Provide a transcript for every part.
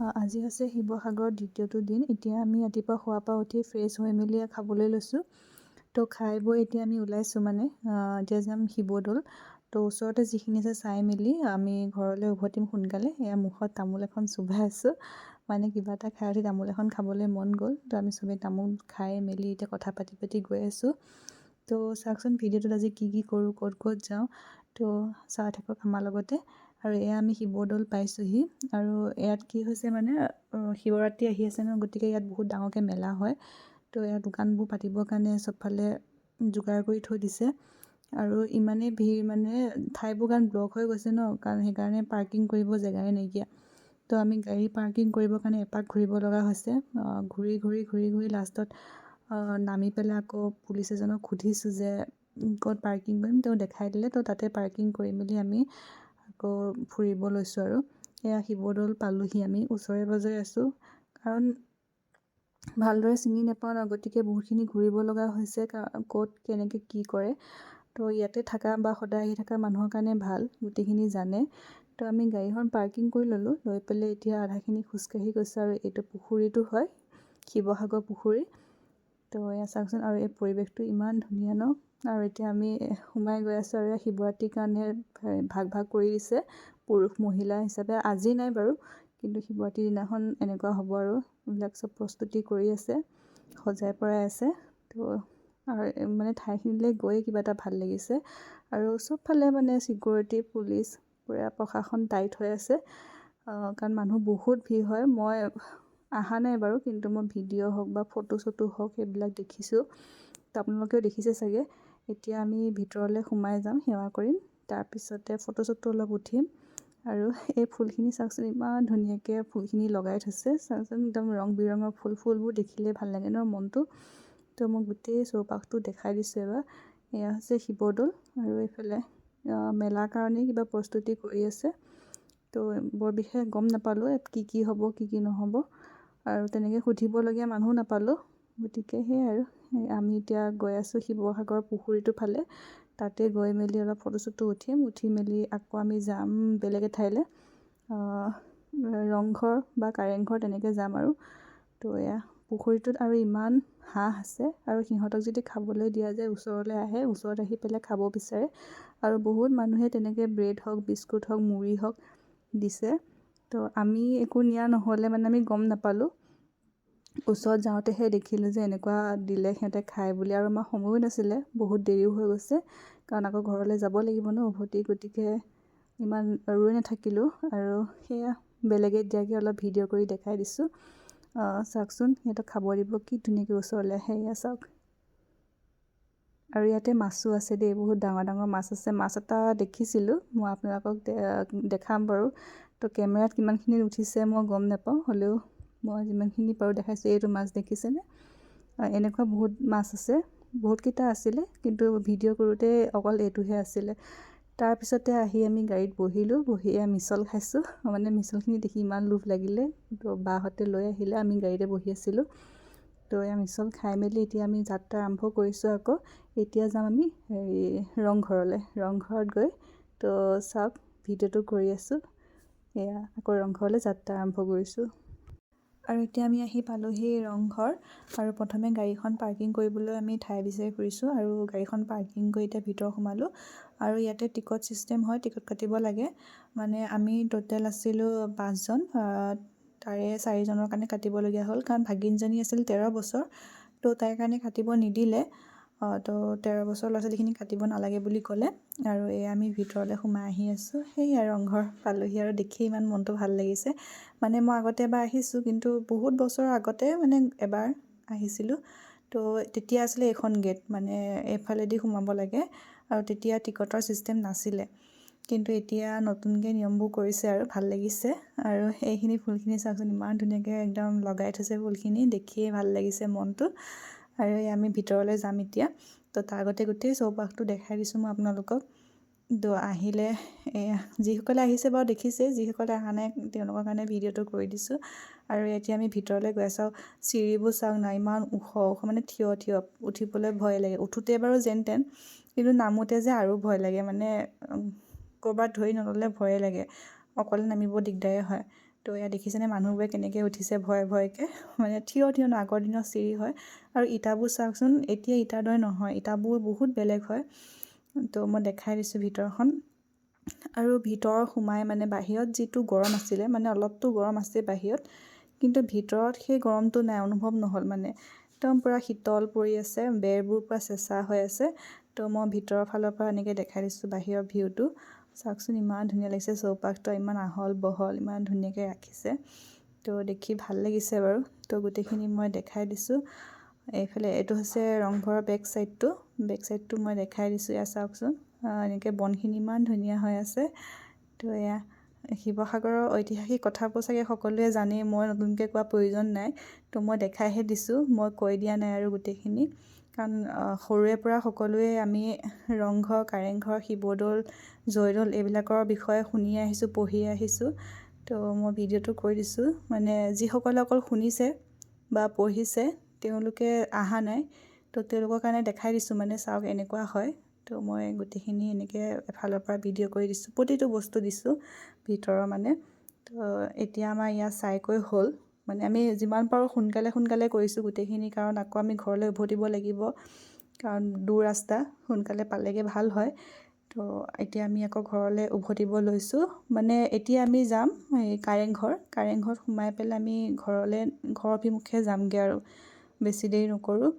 আজি হৈছে শিৱসাগৰৰ দ্বিতীয়টো দিন। এতিয়া আমি ৰাতিপুৱা শোৱাৰ পৰা উঠি ফ্ৰেছ হৈ মেলি খাবলৈ লৈছোঁ। তো খাই বৈ এতিয়া আমি ওলাইছোঁ মানে এতিয়া যাম শিৱদৌল। তো ওচৰতে যিখিনি আছে চাই মেলি আমি ঘৰলৈ উভতিম সোনকালে। এয়া মুখত তামোল এখন চুবাই আছোঁ। মানে কিবা এটা খাই উঠি তামোল এখন খাবলৈ মন গ'ল। তো আমি চবেই তামোল খাই মেলি এতিয়া কথা পাতি পাতি গৈ আছোঁ। তো চাওকচোন ভিডিঅ'টোত আজি কি কি কৰোঁ ক'ত ক'ত যাওঁ। তো চাই থাকক আমাৰ লগতে। আৰু এয়া আমি শিৱদৌল পাইছোঁহি। আৰু ইয়াত কি হৈছে মানে শিৱৰাত্ৰি আহি আছে ন গতিকে ইয়াত বহুত ডাঙৰকৈ মেলা হয়। তো ইয়াত দোকানবোৰ পাতিবৰ কাৰণে চবফালে যোগাৰ কৰি থৈ দিছে। আৰু ইমানেই ভিৰ মানে ঠাইবোৰ কাৰণ ব্লক হৈ গৈছে ন কাৰণ সেইকাৰণে পাৰ্কিং কৰিব জেগাই নাইকিয়া। তো আমি গাড়ী পাৰ্কিং কৰিবৰ কাৰণে এপাক ঘূৰিব লগা হৈছে। ঘূৰি ঘূৰি ঘূৰি ঘূৰি লাষ্টত নামি পেলাই আকৌ পুলিচ এজনক সুধিছোঁ যে ক'ত পাৰ্কিং কৰিম তেওঁ দেখাই দিলে তো তাতে পাৰ্কিং কৰি মেলি আমি আকৌ ফুৰিব লৈছোঁ আৰু। এয়া শিৱদৌল পালোঁহি আমি ওচৰে পাঁজৰে আছোঁ। কাৰণ ভালদৰে চিনি নাপাওঁ ন গতিকে বহুতখিনি ঘূৰিব লগা হৈছে ক'ত কেনেকৈ কি কৰে। তো ইয়াতে থকা বা সদায় আহি থকা মানুহৰ কাৰণে ভাল গোটেইখিনি জানে। তো আমি গাড়ীখন পাৰ্কিং কৰি ল'লোঁ লৈ পেলাই এতিয়া আধাখিনি খোজকাঢ়ি গৈছোঁ আৰু এইটো পুখুৰীটো হয় শিৱসাগৰ পুখুৰী। তো এয়া চাওকচোন আৰু এই পৰিৱেশটো ইমান ধুনীয়া ন। আৰু এতিয়া আমি সোমাই গৈ আছোঁ আৰু শিৱৰাত্ৰিৰ কাৰণে ভাগ ভাগ কৰি দিছে পুৰুষ মহিলা হিচাপে। আজি নাই বাৰু কিন্তু শিৱৰাত্ৰিৰ দিনাখন এনেকুৱা হ'ব আৰু এইবিলাক চব প্ৰস্তুতি কৰি আছে সজাই পৰাই আছে। তো আৰু মানে ঠাইখিনিলৈ গৈয়ে কিবা এটা ভাল লাগিছে। আৰু চবফালে মানে ছিকিউৰিটি পুলিচ পূৰা প্ৰশাসন টাইট হৈ আছে। কাৰণ মানুহ বহুত ভিৰ হয়। মই অহা নাই বাৰু কিন্তু মই ভিডিঅ' হওক বা ফটো চটো হওক সেইবিলাক দেখিছোঁ। তো আপোনালোকেও দেখিছে চাগে। এতিয়া আমি ভিতৰলৈ সোমাই যাম সেৱা কৰিম। তাৰপিছতে ফটো চটো অলপ উঠিম আৰু এই ফুলখিনি চাওকচোন ইমান ধুনীয়াকৈ ফুলখিনি লগাই থৈছে। চাওকচোন একদম ৰং বিৰঙৰ ফুল ফুলবোৰ দেখিলে ভাল লাগে ন মনটো। তো মই গোটেই চৌপাশটো দেখাই দিছোঁ এবাৰ এয়া হৈছে শিৱদৌল আৰু এইফালে মেলাৰ কাৰণেই কিবা প্ৰস্তুতি কৰি আছে। তো বৰ বিশেষ গম নাপালোঁ ইয়াত কি কি হ'ব কি কি নহ'ব। আৰু তেনেকৈ সুধিবলগীয়া মানুহো নাপালোঁ। গতিকে সেয়াই আৰু। আমি এতিয়া গৈ আছোঁ শিৱসাগৰ পুখুৰীটোৰ ফালে। তাতে গৈ মেলি অলপ ফটো চটো উঠিম। উঠি মেলি আকৌ আমি যাম বেলেগ এঠাইলৈ। ৰংঘৰ বা কাৰেংঘৰ তেনেকৈ যাম আৰু। তো এয়া পুখুৰীটোত আৰু ইমান হাঁহ আছে আৰু সিহঁতক যদি খাবলৈ দিয়া যায় ওচৰলৈ আহে ওচৰত আহি পেলাই খাব বিচাৰে। আৰু বহুত মানুহে তেনেকৈ ব্ৰেড হওক বিস্কুট হওক মুড়ি হওক দিছে। তো আমি একো নিয়া নহ'লে মানে আমি গম নাপালোঁ। ওচৰত যাওঁতেহে দেখিলোঁ যে এনেকুৱা দিলে সিহঁতে খায় বুলি আৰু আমাৰ সময়ো নাছিলে বহুত দেৰিও হৈ গৈছে। কাৰণ আকৌ ঘৰলৈ যাব লাগিব ন উভতি। গতিকে ইমান ৰৈ নাথাকিলোঁ আৰু সেয়া বেলেগে দিয়াকৈ অলপ ভিডিঅ' কৰি দেখাই দিছোঁ। চাওকচোন সিহঁতক খাব দিব কি ধুনীয়াকৈ ওচৰলৈ আহে এয়া চাওক। আৰু ইয়াতে মাছো আছে দেই বহুত ডাঙৰ ডাঙৰ মাছ আছে। মাছ এটা দেখিছিলোঁ মই আপোনালোকক দেখাম বাৰু। তো কেমেৰাত কিমানখিনি উঠিছে মই গম নাপাওঁ হ'লেও মই যিমানখিনি পাৰোঁ দেখাইছোঁ এইটো মাছ দেখিছেনে? এনেকুৱা বহুত মাছ আছে বহুতকেইটা আছিলে কিন্তু ভিডিঅ' কৰোঁতে অকল এইটোহে আছিলে। তাৰপিছতে আহি আমি গাড়ীত বহিলোঁ বহি মিছল খাইছোঁ মানে মিছলখিনি দেখি ইমান লোভ লাগিলে। তো বাহঁতে লৈ আহিলে আমি গাড়ীতে বহি আছিলোঁ। তো এয়া মিছল খাই মেলি এতিয়া আমি যাত্ৰা আৰম্ভ কৰিছোঁ আকৌ। এতিয়া যাম আমি হেৰি ৰংঘৰলৈ। ৰংঘৰত গৈ তো চাওক ভিডিঅ'টো কৰি আছোঁ। এয়া আকৌ ৰংঘৰলৈ যাত্ৰা আৰম্ভ কৰিছোঁ। আৰু এতিয়া আমি আহি পালোঁহি ৰংঘৰ আৰু প্ৰথমে গাড়ীখন পাৰ্কিং কৰিবলৈ আমি ঠাই বিচাৰি ফুৰিছোঁ আৰু গাড়ীখন পাৰ্কিং কৰি এতিয়া ভিতৰ সোমালোঁ আৰু ইয়াতে টিকট ছিষ্টেম হয় টিকট কাটিব লাগে। মানে আমি ট'টেল আছিলোঁ পাঁচজন তাৰে চাৰিজনৰ কাৰণে কাটিবলগীয়া হ'ল কাৰণ ভাগিনজনী আছিল তেৰ বছৰ তো তাইৰ কাৰণে কাটিব নিদিলে। তো তেৰ বছৰ ল'ৰা ছোৱালীখিনি কাটিব নালাগে বুলি ক'লে আৰু এই আমি ভিতৰলৈ সোমাই আহি আছোঁ। সেয়াই ৰংঘৰ পালোঁহি আৰু দেখি ইমান মনটো ভাল লাগিছে। মানে মই আগতে এবাৰ আহিছোঁ কিন্তু বহুত বছৰৰ আগতে মানে এবাৰ আহিছিলোঁ। তো তেতিয়া আছিলে এইখন গেট মানে এইফালেদি সোমাব লাগে আৰু তেতিয়া টিকটৰ ছিষ্টেম নাছিলে। কিন্তু এতিয়া নতুনকৈ নিয়মবোৰ কৰিছে আৰু ভাল লাগিছে আৰু এইখিনি ফুলখিনি চাওকচোন ইমান ধুনীয়াকৈ একদম লগাই থৈছে ফুলখিনি দেখিয়ে ভাল লাগিছে মনটো। আৰু আমি ভিতৰলৈ যাম এতিয়া। তো তাৰ আগতে গোটেই চৌপাশটো দেখাই দিছোঁ মই আপোনালোকক। তো আহিলে যিসকলে আহিছে বাৰু দেখিছে যিসকলে অহা নাই তেওঁলোকৰ কাৰণে ভিডিঅ'টো কৰি দিছোঁ। আৰু এতিয়া আমি ভিতৰলৈ গৈ চাওঁ চিৰিবোৰ চাওক না ইমান ওখ ওখ মানে থিয় থিয় উঠিবলৈ ভয় লাগে। উঠোঁতে বাৰু যেন তেন কিন্তু নামোতে যে আৰু ভয় লাগে। মানে ক'ৰবাত ধৰি নল'লে ভয়ে লাগে। অকলে নামিব দিগদাৰে হয়। তো এয়া দেখিছেনে মানুহবোৰে কেনেকৈ উঠিছে ভয়ে ভয়কৈ? মানে থিয় থিয় ন আগৰ দিনৰ চিৰি হয়। আৰু ইটাবোৰ চাওকচোন এতিয়া ইটাৰ দৰে নহয় ইটাবোৰ বহুত বেলেগ হয়। তো মই দেখাই দিছোঁ ভিতৰখন। আৰু ভিতৰৰ সোমাই মানে বাহিৰত যিটো গৰম আছিলে মানে অলপতো গৰম আছে বাহিৰত কিন্তু ভিতৰত সেই গৰমটো নাই অনুভৱ নহ'ল মানে। একদম পূৰা শীতল পৰি আছে বেৰবোৰ পূৰা চেঁচা হৈ আছে। তো মই ভিতৰৰ ফালৰ পৰা এনেকৈ দেখাই দিছোঁ বাহিৰৰ ভিউটো। চাওকচোন ইমান ধুনীয়া লাগিছে চৌপাশটো ইমান আহল বহল ইমান ধুনীয়াকৈ ৰাখিছে। তো দেখি ভাল লাগিছে বাৰু। তো গোটেইখিনি মই দেখাই দিছোঁ। এইফালে এইটো হৈছে ৰংঘৰৰ বেক চাইডটো। বেক চাইডটো মই দেখাই দিছোঁ এয়া চাওকচোন। এনেকৈ বনখিনি ইমান ধুনীয়া হৈ আছে। তো এয়া শিৱসাগৰৰ ঐতিহাসিক কথাবোৰ চাগে সকলোৱে জানেই মই নতুনকৈ কোৱা প্ৰয়োজন নাই। তো মই দেখাইহে দিছোঁ মই কৈ দিয়া নাই আৰু গোটেইখিনি। কাৰণ সৰুৰে পৰা সকলোৱে আমি ৰংঘৰ কাৰেংঘৰ শিৱদৌল জয়দৌল এইবিলাকৰ বিষয়ে শুনি আহিছোঁ পঢ়ি আহিছোঁ। তো মই ভিডিঅ'টো কৈ দিছোঁ। মানে যিসকলে অকল শুনিছে বা পঢ়িছে তেওঁলোকে অহা নাই। তো তেওঁলোকৰ কাৰণে দেখাই দিছোঁ মানে চাওক এনেকুৱা হয়। তো মই গোটেইখিনি এনেকৈ এফালৰ পৰা ভিডিঅ' কৰি দিছোঁ প্ৰতিটো বস্তু দিছোঁ ভিতৰৰ মানে। তো এতিয়া আমাৰ ইয়াত চাইকৈ হ'ল। মানে আমি যিমান পাৰোঁ সোনকালে সোনকালে কৰিছোঁ গোটেইখিনি কাৰণ আকৌ আমি ঘৰলৈ উভতিব লাগিব। কাৰণ দূৰ ৰাস্তা সোনকালে পালেগৈ ভাল হয়। তো এতিয়া আমি আকৌ ঘৰলৈ উভতিব লৈছোঁ। মানে এতিয়া আমি যাম এই কাৰেংঘৰ কাৰেংঘৰত সোমাই পেলাই আমি ঘৰলৈ ঘৰ অভিমুখে যামগৈ আৰু। বেছি দেৰি নকৰোঁ।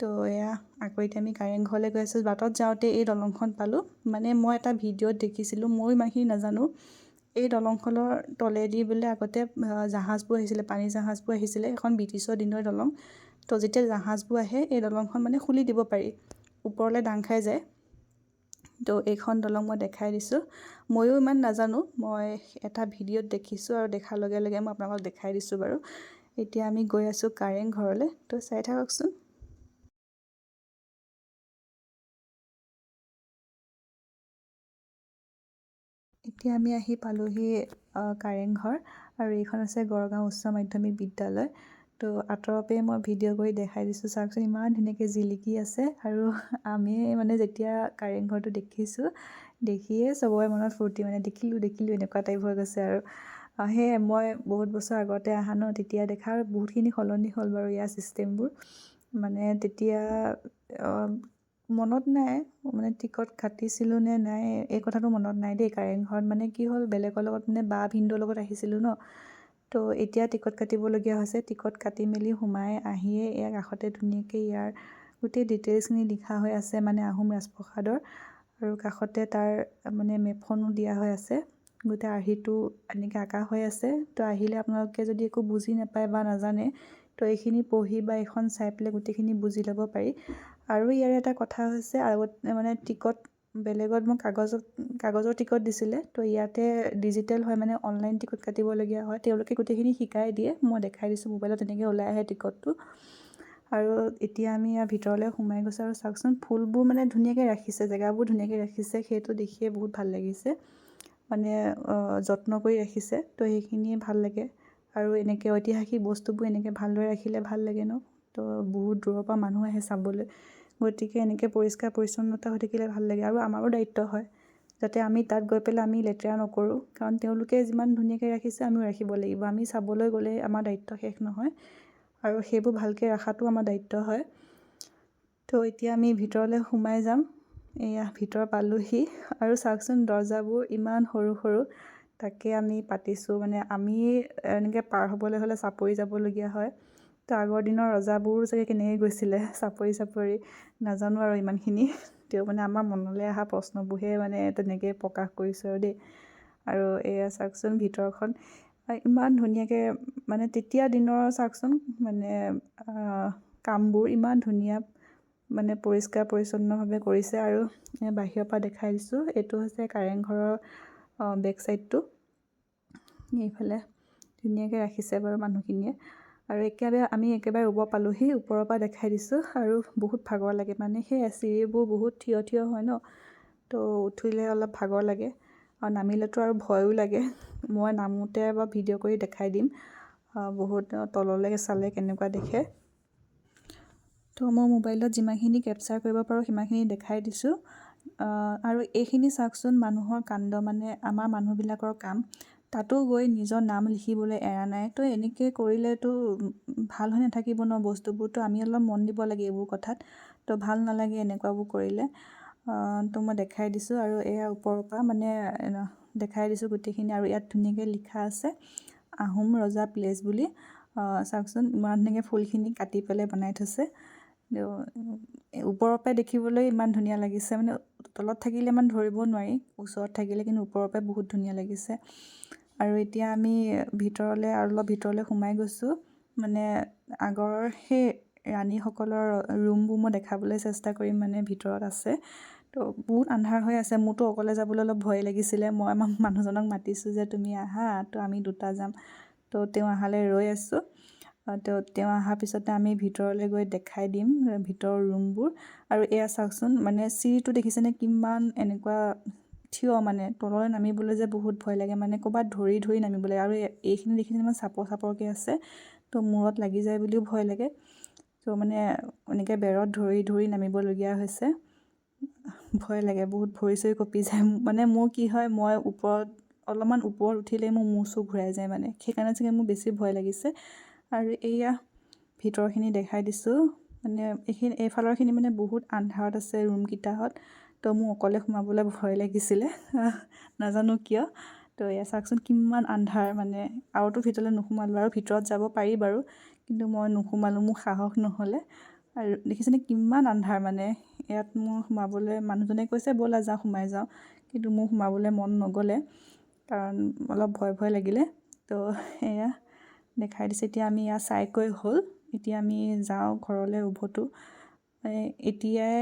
তো এয়া আকৌ এতিয়া আমি কাৰেংঘৰলৈ গৈ আছোঁ। বাটত যাওঁতে এই দলংখন পালোঁ। মানে মই এটা ভিডিঅ'ত দেখিছিলোঁ ময়ো ইমানখিনি নাজানো। এই দলংখনৰ তলেদি বোলে আগতে জাহাজবোৰ আহিছিলে পানী জাহাজবোৰ আহিছিলে এখন ব্ৰিটিছৰ দিনৰ দলং। তো যেতিয়া জাহাজবোৰ আহে এই দলংখন মানে খুলি দিব পাৰি। ওপৰলৈ দাং খাই যায়। তো এইখন দলং মই দেখাই দিছোঁ। ময়ো ইমান নাজানো। মই এটা ভিডিঅ'ত দেখিছোঁ আৰু দেখাৰ লগে লগে মই আপোনালোকক দেখাই দিছোঁ বাৰু। এতিয়া আমি গৈ আছোঁ কাৰেং ঘৰলৈ। তো চাই থাককচোন এতিয়া আমি আহি পালোহি কাৰেংঘৰ আৰু এইখন আছে গড়গাঁও উচ্চ মাধ্যমিক বিদ্যালয়। তো আঁতৰৰ পৰাই মই ভিডিঅ' কৰি দেখাই দিছোঁ চাওকচোন ইমান ধুনীয়াকৈ জিলিকি আছে আৰু আমি মানে যেতিয়া কাৰেংঘৰটো দেখিছোঁ দেখিয়ে চবৰে মনত ফূৰ্তি মানে দেখিলোঁ দেখিলোঁ এনেকুৱা টাইপ হৈ গৈছে আৰু। সেয়ে মই বহুত বছৰ আগতে অহা ন তেতিয়া দেখা আৰু বহুতখিনি সলনি হ'ল বাৰু ইয়াৰ ছিষ্টেমবোৰ মানে তেতিয়া মনত নাই? মানে টিকট কাটিছিলোঁ নে নাই? এই কথাটো মনত নাই দেই। কাৰেংঘৰত মানে কি হ'ল বেলেগৰ লগত মানে বা ভিনদেউৰ লগত আহিছিলোঁ ন। তো এতিয়া টিকট কাটিবলগীয়া হৈছে। টিকট কাটি মেলি সোমাই আহিয়ে ইয়াৰ কাষতে ধুনীয়াকৈ ইয়াৰ গোটেই ডিটেইলছখিনি লিখা হৈ আছে মানে আহোম ৰাজপ্ৰসাদৰ। আৰু কাষতে তাৰ মানে মেপখনো দিয়া হৈ আছে। গোটেই আৰ্হিটো এনেকৈ আঁকা হৈ আছে। তো আহিলে আপোনালোকে যদি একো বুজি নাপায় বা নাজানে তো এইখিনি পঢ়ি বা এইখন চাই পেলাই গোটেইখিনি বুজি ল'ব পাৰি। আৰু ইয়াৰ এটা কথা হৈছে আগত মানে টিকট বেলেগত মই কাগজত কাগজৰ টিকট দিছিলে তো ইয়াতে ডিজিটেল হয় মানে অনলাইন টিকট কাটিবলগীয়া হয়। তেওঁলোকে গোটেইখিনি শিকাই দিয়ে মই দেখাই দিছোঁ মোবাইলত তেনেকৈ ওলাই আহে টিকটটো। আৰু এতিয়া আমি ইয়াৰ ভিতৰলৈ সোমাই গৈছোঁ আৰু চাওকচোন ফুলবোৰ মানে ধুনীয়াকৈ ৰাখিছে জেগাবোৰ ধুনীয়াকৈ ৰাখিছে সেইটো দেখিয়ে বহুত ভাল লাগিছে। মানে যত্ন কৰি ৰাখিছে তো সেইখিনিয়ে ভাল লাগে। আৰু এনেকৈ ঐতিহাসিক বস্তুবোৰ এনেকৈ ভালদৰে ৰাখিলে ভাল লাগে ন তো বহুত দূৰৰ পৰা মানুহ আহে চাবলৈ। গতিকে এনেকৈ পৰিষ্কাৰ পৰিচ্ছন্নতা হৈ থাকিলে ভাল লাগে আৰু আমাৰো দায়িত্ব হয়। যাতে আমি তাত গৈ পেলাই আমি লেতেৰা নকৰোঁ। কাৰণ তেওঁলোকে যিমান ধুনীয়াকৈ ৰাখিছে আমিও ৰাখিব লাগিব। আমি চাবলৈ গ'লে আমাৰ দায়িত্ব শেষ নহয়। আৰু সেইবোৰ ভালকৈ ৰখাটো আমাৰ দায়িত্ব হয়। তো এতিয়া আমি ভিতৰলৈ সোমাই যাম। এয়া ভিতৰ পালোহি। আৰু চাওকচোন দৰ্জাবোৰ ইমান সৰু সৰু। তাকে আমি পাতিছোঁ। মানে আমি এনেকৈ পাৰ হ'বলৈ হ'লে চাপৰি যাবলগীয়া হয়। তো আগৰ দিনৰ ৰজাবোৰো চাগে কেনেকৈ গৈছিলে চাপৰি চাপৰি নাজানো আৰু ইমানখিনি। তেওঁ মানে আমাৰ মনলৈ অহা প্ৰশ্নবোৰহে মানে তেনেকৈ প্ৰকাশ কৰিছোঁ আৰু দেই। আৰু এয়া চাওকচোন ভিতৰখন। ইমান ধুনীয়াকৈ মানে তেতিয়া দিনৰ চাওকচোন মানে কামবোৰ ইমান ধুনীয়া মানে পৰিষ্কাৰ পৰিচ্ছন্নভাৱে কৰিছে। আৰু বাহিৰৰ পৰা দেখাই দিছোঁ এইটো হৈছে কাৰেংঘৰৰ বেক চাইডটো। এইফালে ধুনীয়াকৈ ৰাখিছে বাৰু মানুহখিনিয়ে। আৰু একেবাৰে আমি একেবাৰে ওপৰ পালোঁহি ওপৰৰ পৰা দেখাই দিছোঁ আৰু বহুত ভাগৰ লাগে মানে। সেই চিৰিবোৰ বহুত থিয় থিয় হয় ন তো উঠিলে অলপ ভাগৰ লাগে আৰু নামিলেতো আৰু ভয়ো লাগে। মই নামোতে এবাৰ ভিডিঅ' কৰি দেখাই দিম বহুত তললৈ চালে কেনেকুৱা দেখে। তো মই মোবাইলত যিমানখিনি কেপচাৰ কৰিব পাৰোঁ সিমানখিনি দেখাই দিছোঁ। আৰু এইখিনি চাওকচোন মানুহৰ কাণ্ড মানে আমাৰ মানুহবিলাকৰ কাম। তাতো গৈ নিজৰ নাম লিখিবলৈ এৰা নাই। তো এনেকৈ কৰিলেতো ভাল হৈ নাথাকিব ন বস্তুবোৰ আমি অলপ মন দিব লাগে এইবোৰ কথাত। তো ভাল নালাগে এনেকুৱাবোৰ কৰিলে। তো মই দেখাই দিছোঁ আৰু এয়া ওপৰৰ পৰা মানে দেখাই দিছোঁ গোটেইখিনি আৰু ইয়াত ধুনীয়াকৈ লিখা আছে আহোম ৰজা প্লেচ বুলি। চাওকচোন ইমান ধুনীয়াকৈ ফুলখিনি কাটি পেলাই বনাই থৈছে। ওপৰৰ পৰাই দেখিবলৈ ইমান ধুনীয়া লাগিছে। মানে তলত থাকিলে ইমান ধৰিব নোৱাৰি ওচৰত থাকিলে কিন্তু ওপৰৰ পৰাই বহুত ধুনীয়া লাগিছে। আৰু এতিয়া আমি ভিতৰলৈ আৰু অলপ ভিতৰলৈ সোমাই গৈছোঁ। মানে আগৰ সেই ৰাণীসকলৰ ৰুমবোৰ মই দেখাবলৈ চেষ্টা কৰিম মানে ভিতৰত আছে। তো বহুত আন্ধাৰ হৈ আছে মোৰতো অকলে যাবলৈ অলপ ভয় লাগিছিলে। মই আমাৰ মানুহজনক মাতিছোঁ যে তুমি আহা তো আমি দুটা যাম। তো তেওঁ অহালৈ ৰৈ আছোঁ। তেওঁ তেওঁ অহাৰ পিছতে আমি ভিতৰলৈ গৈ দেখাই দিম ভিতৰৰ ৰুমবোৰ। আৰু এয়া চাওকচোন মানে চিৰিটো দেখিছেনে কিমান এনেকুৱা থিয় মানে তললৈ নামিবলৈ যে বহুত ভয় লাগে মানে ক'ৰবাত ধৰি ধৰি নামিব লাগে আৰু এইখিনি দেখিছে ইমান চাপৰ চাপৰকৈ আছে তো মূৰত লাগি যায় বুলিও ভয় লাগে। তো মানে এনেকৈ বেৰত ধৰি ধৰি নামিবলগীয়া হৈছে। ভয় লাগে বহুত ভৰি চৰি কঁপি যায়। মানে মোৰ কি হয় মই ওপৰত অলপমান ওপৰত উঠিলেই মোৰ মূৰ চুৰ ঘূৰাই যায় মানে। সেইকাৰণে চাগে মোৰ বেছি ভয় লাগিছে। আৰু এইয়া ভিতৰখিনি দেখাই দিছোঁ। মানে এইখিনি এইফালৰখিনি মানে বহুত আন্ধাৰত আছে ৰুমকেইটাহঁত তো মোৰ অকলে সোমাবলৈ ভয় লাগিছিলে। নাজানো কিয়। তো এয়া চাওকচোন কিমান আন্ধাৰ মানে। আৰুতো ভিতৰলৈ নোসোমালোঁ আৰু ভিতৰত যাব পাৰি বাৰু কিন্তু মই নোসোমালোঁ মোৰ সাহস নহ'লে। আৰু দেখিছেনে কিমান আন্ধাৰ মানে। ইয়াত মোৰ সোমাবলৈ মানুহজনে কৈছে ব'লা যাওঁ সোমাই যাওঁ। কিন্তু মোৰ সোমাবলৈ মন নগ'লে কাৰণ অলপ ভয় ভয় লাগিলে। তো এয়া দেখাই দিছে এতিয়া আমি ইয়াত চাইকৈ হ'ল। এতিয়া আমি যাওঁ ঘৰলৈ উভতো এতিয়াই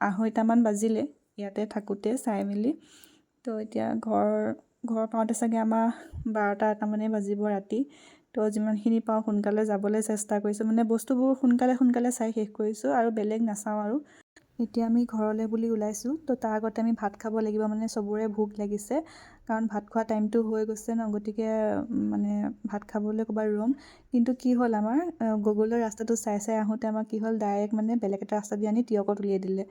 আঢ়ৈটামান বাজিলে ইয়াতে থাকোঁতে চাই মেলি। তো এতিয়া ঘৰ ঘৰ পাওঁতে চাগে আমাৰ বাৰটা এটামানেই বাজিব ৰাতি। তো যিমানখিনি পাওঁ সোনকালে যাবলৈ চেষ্টা কৰিছোঁ। মানে বস্তুবোৰ সোনকালে সোনকালে চাই শেষ কৰিছোঁ আৰু বেলেগ নাচাওঁ আৰু। এতিয়া আমি ঘৰলৈ বুলি ওলাইছোঁ। তো তাৰ আগতে আমি ভাত খাব লাগিব মানে চবৰে ভোক লাগিছে। কাৰণ ভাত খোৱা টাইমটো হৈ গৈছে ন গতিকে মানে ভাত খাবলৈ ক'ৰবাত ৰ'ম কিন্তু কি হ'ল আমাৰ গুগলৰ ৰাস্তাটো চাই চাই আহোঁতে আমাৰ কি হ'ল ডাইৰেক্ট মানে বেলেগ এটা ৰাস্তা দি আনি টিয়কত উলিয়াই দিলে।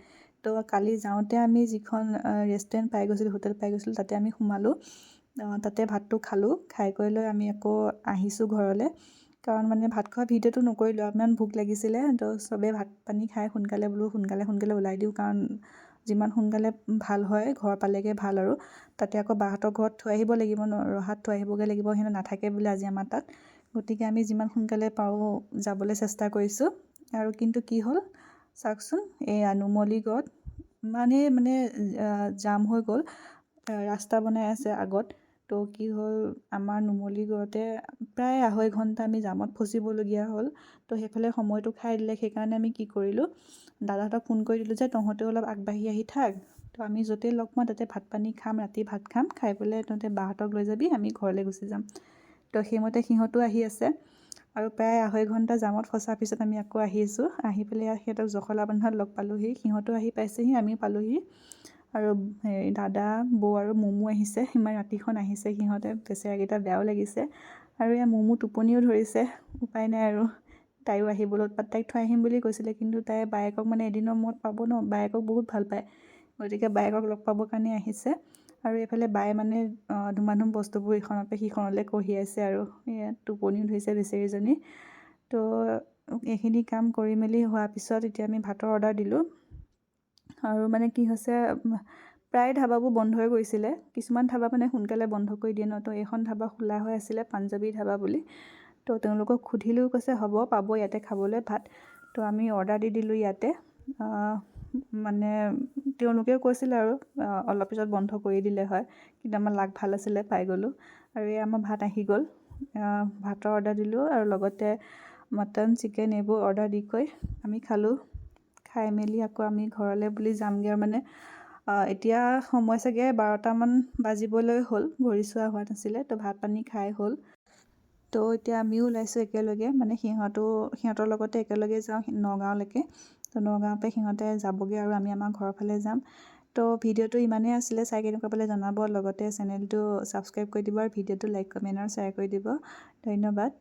তো কালি যাওঁতে আমি যিখন ৰেষ্টুৰেণ্ট পাই গৈছিলোঁ হোটেল পাই গৈছিলোঁ তাতে আমি সোমালোঁ। তাতে ভাতটো খালোঁ খাই কৰি লৈ আমি আকৌ আহিছোঁ ঘৰলৈ। কাৰণ মানে ভাত খোৱা ভিডিঅ'টো নকৰিলোঁ ইমান ভোক লাগিছিলে। তো চবেই ভাত পানী খাই সোনকালে বোলো সোনকালে সোনকালে ওলাই দিওঁ কাৰণ যিমান সোনকালে ভাল হয় ঘৰ পালেগৈ ভাল আৰু। তাতে আকৌ বাহঁতৰ ঘৰত থৈ আহিব লাগিব ন ৰহাত থৈ আহিবগৈ লাগিব সিহঁতে নাথাকে বোলে আজি আমাৰ তাত। গতিকে আমি যিমান সোনকালে পাৰোঁ যাবলৈ চেষ্টা কৰিছোঁ। আৰু কিন্তু কি হ'ল চাওকচোন এয়া নুমলীগড়ত ইমানেই মানে জাম হৈ গ'ল। ৰাস্তা বনাই আছে আগত। তো কি হ'ল আমাৰ নুমলীগড়তে প্ৰায় আঢ়ৈ ঘণ্টা আমি জামত ফচিবলগীয়া হ'ল। তো সেইফালে সময়টো খাই দিলে সেইকাৰণে আমি কি কৰিলোঁ দাদাহঁতক ফোন কৰি দিলোঁ যে তহঁতেও অলপ আগবাঢ়ি আহি থাক। তো আমি য'তেই লগ পাওঁ তাতে ভাত পানী খাম ৰাতি ভাত খাম খাই পেলাই তহঁতে বাহঁতক লৈ যাবি আমি ঘৰলৈ গুচি যাম। তো সেইমতে সিহঁতো আহি আছে। আৰু প্ৰায় আঢ়ৈ ঘণ্টা জামত ফচাৰ পিছত আমি আকৌ আহিছোঁ আহি পেলাই সিহঁতক জখলা বান্ধাত লগ পালোঁহি। সিহঁতো আহি পাইছেহি আমি পালোঁহি। আৰু হেৰি দাদা বৌ আৰু মমো আহিছে ইমান ৰাতিখন আহিছে সিহঁতে বেচেৰাকেইটা বেয়াও লাগিছে আৰু এয়া মমো টোপনিও ধৰিছে উপায় নাই আৰু। তাইও আহিবলৈ উৎপাত তাইক থৈ আহিম বুলি কৈছিলে কিন্তু তাই বায়েকক মানে এদিনৰ মূৰত পাব ন বায়েকক বহুত ভাল পায়। গতিকে বায়েকক লগ পাবৰ কাৰণে আহিছে আৰু এইফালে বায়ে মানে ধুমা ধুম বস্তুবোৰ ইখনৰ পৰা সিখনলৈ কঢ়িয়াইছে আৰু এয়া টোপনিও ধৰিছে বেচেৰীজনী। তো এইখিনি কাম কৰি মেলি হোৱাৰ পিছত এতিয়া আমি ভাতৰ অৰ্ডাৰ দিলোঁ। আৰু মানে কি হৈছে প্ৰায় ধাবাবোৰ বন্ধই কৰিছিলে কিছুমান ধাবা মানে সোনকালে বন্ধ কৰি দিয়ে ন তো এইখন ধাবা খোলা হৈ আছিলে পাঞ্জাবী ধাবা বুলি। তো তেওঁলোকক সুধিলেও কৈছে হ'ব পাব ইয়াতে খাবলৈ ভাত। তো আমি অৰ্ডাৰ দি দিলোঁ ইয়াতে। মানে তেওঁলোকেও কৈছিলে আৰু অলপ পিছত বন্ধ কৰি দিলে হয়। কিন্তু আমাৰ লাক ভাল আছিলে পাই গ'লোঁ। আৰু এই আমাৰ ভাত আহি গ'ল। ভাতৰ অৰ্ডাৰ দিলোঁ আৰু লগতে মটন চিকেন এইবোৰ অৰ্ডাৰ দি কৈ আমি খালোঁ। খাই মেলি আকৌ আমি ঘৰলৈ বুলি যামগৈ আৰু মানে এতিয়া সময় চাগে বাৰটামান বাজিবলৈ হ'ল ঘড়ী চোৱা হোৱা নাছিলে তো ভাত পানী খাই হ'ল। তো এতিয়া আমিও ওলাইছোঁ একেলগে মানে সিহঁতো সিহঁতৰ লগতে একেলগে যাওঁ নগাঁৱলৈকে তো নগাঁৱৰ পৰা সিহঁতে যাবগৈ আৰু আমি আমাৰ ঘৰৰ ফালে যাম। তো ভিডিঅ'টো ইমানেই আছিলে চাই কেনেকুৱা পালে জনাব লগতে চেনেলটো ছাবস্ক্ৰাইব কৰি দিব আৰু ভিডিঅ'টো লাইক কমেণ্ট আৰু শ্বেয়াৰ কৰি দিব। ধন্যবাদ।